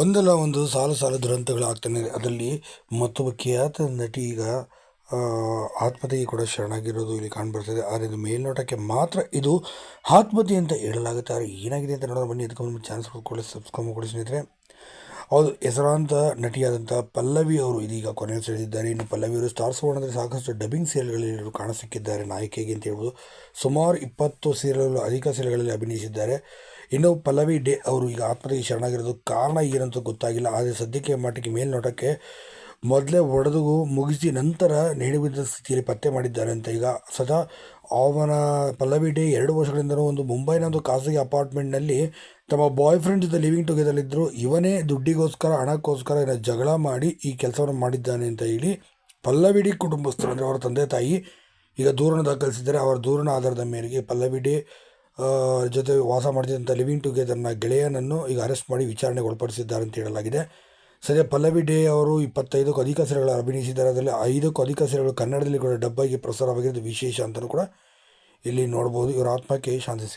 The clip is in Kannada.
ಒಂದಲ್ಲ ಒಂದು ಸಾಲು ಸಾಲು ದುರಂತಗಳಾಗ್ತಾನೆ ಅದರಲ್ಲಿ ಮತ್ತೊಬ್ಬ ಖ್ಯಾತ ನಟಿ ಈಗ ಆತ್ಮಹತ್ಯೆಗೆ ಕೂಡ ಶರಣಾಗಿರೋದು ಇಲ್ಲಿ ಕಾಣ್ಬರ್ತದೆ. ಆದರೆ ಇದು ಮೇಲ್ನೋಟಕ್ಕೆ ಮಾತ್ರ ಇದು ಆತ್ಮಹತ್ಯೆ ಅಂತ ಹೇಳಲಾಗುತ್ತೆ. ಆದರೆ ಏನಾಗಿದೆ ಅಂತ ನೋಡೋಣ. ಬನ್ನಿ ಅದಕ್ಕೆ ಒಂದು ಚಾನ್ಸ್ ಕೊಡಿ ಸಬ್ಸ್ಕ್ರೈಬ್ ಕೊಡಿ ಸ್ನೇಹಿತರೆ. ಹೌದು, ಹೆಸರಾಂತ ನಟಿಯಾದಂಥ ಪಲ್ಲವಿ ಅವರು ಇದೀಗ ಕೊನೆಯ ಸೆಳೆದಿದ್ದಾರೆ. ಇನ್ನು ಪಲ್ಲವಿ ಅವರು ಸ್ಟಾರ್ ಸುವರ್ಣದಲ್ಲಿ ಸಾಕಷ್ಟು ಡಬ್ಬಿಂಗ್ ಸೀರಿಯಲ್ಗಳಲ್ಲಿ ಕಾಣಸಿಕ್ಕಿದ್ದಾರೆ ನಾಯಕಿಗೆ ಅಂತ ಹೇಳ್ಬೋದು. ಸುಮಾರು ಇಪ್ಪತ್ತು ಸೀರಿಯಲ್ ಅಧಿಕ ಸೀರಿಯಲ್ಗಳಲ್ಲಿ ಅಭಿನಯಿಸಿದ್ದಾರೆ. ಇನ್ನು ಪಲ್ಲವಿ ಡೇ ಅವರು ಈಗ ಆತ್ಮಹತ್ಯೆಗೆ ಶರಣಾಗಿರೋದು ಕಾರಣ ಏನಂತ ಗೊತ್ತಾಗಿಲ್ಲ. ಆದರೆ ಸದ್ಯಕ್ಕೆ ಮಟ್ಟಿಗೆ ಮೇಲ್ನೋಟಕ್ಕೆ ಮೊದಲೇ ಒಡೆದು ಮುಗಿಸಿ ನಂತರ ನೇಣಿಬಿದ್ದ ಸ್ಥಿತಿಯಲ್ಲಿ ಪತ್ತೆ ಮಾಡಿದ್ದಾರೆ ಅಂತ ಈಗ ಸದಾ ಅವನ ಪಲ್ಲವಿ ಡೇ ಎರಡು ವರ್ಷಗಳಿಂದಲೂ ಒಂದು ಮುಂಬೈನ ಒಂದು ಖಾಸಗಿ ಅಪಾರ್ಟ್ಮೆಂಟ್ನಲ್ಲಿ ತಮ್ಮ ಬಾಯ್ ಫ್ರೆಂಡ್ ಜೊತೆ ಲಿವಿಂಗ್ ಟುಗೆದರ್ ಇದ್ದರು ಇವನೇ ದುಡ್ಡಿಗೋಸ್ಕರ ಹಣಕ್ಕೋಸ್ಕರ ಏನೋ ಜಗಳ ಮಾಡಿ ಈ ಕೆಲಸವನ್ನು ಮಾಡಿದ್ದಾನೆ ಅಂತ ಹೇಳಿ ಪಲ್ಲವಿ ಡಿ ಕುಟುಂಬಸ್ಥರು ಅಂದರೆ ಅವರ ತಂದೆ ತಾಯಿ ಈಗ ದೂರನ್ನು ದಾಖಲಿಸಿದ್ದಾರೆ. ಅವರ ದೂರನ ಆಧಾರದ ಮೇರೆಗೆ ಪಲ್ಲವಿ ಡಿ ಆ, ಜೊತೆ ವಾಸ ಮಾಡ್ತಿದ್ದಂಥ ಲಿವಿಂಗ್ ಟುಗೆದರ್ನ ಗೆಳೆಯನನ್ನು ಈಗ ಅರೆಸ್ಟ್ ಮಾಡಿ ವಿಚಾರಣೆಗೆ ಒಳಪಡಿಸಿದ್ದಾರೆ ಅಂತ ಹೇಳಲಾಗಿದೆ. ಸದ್ಯ ಪಲ್ಲವಿ ಡೇ ಅವರು ಇಪ್ಪತ್ತೈದಕ್ಕೂ ಅಧಿಕ ಸೆರೆಗಳು ಅಭಿನಯಿಸಿದ್ದಾರೆ. ಅದರಲ್ಲಿ ಐದಕ್ಕೂ ಅಧಿಕ ಸೆರೆಗಳು ಕನ್ನಡದಲ್ಲಿ ಕೂಡ ಡಬ್ಬಾಗಿ ಪ್ರಸಾರವಾಗಿರೋದು ವಿಶೇಷ ಅಂತಲೂ ಕೂಡ ಇಲ್ಲಿ ನೋಡ್ಬೋದು. ಇವರ ಆತ್ಮಕ್ಕೆ ಶಾಂತಿ.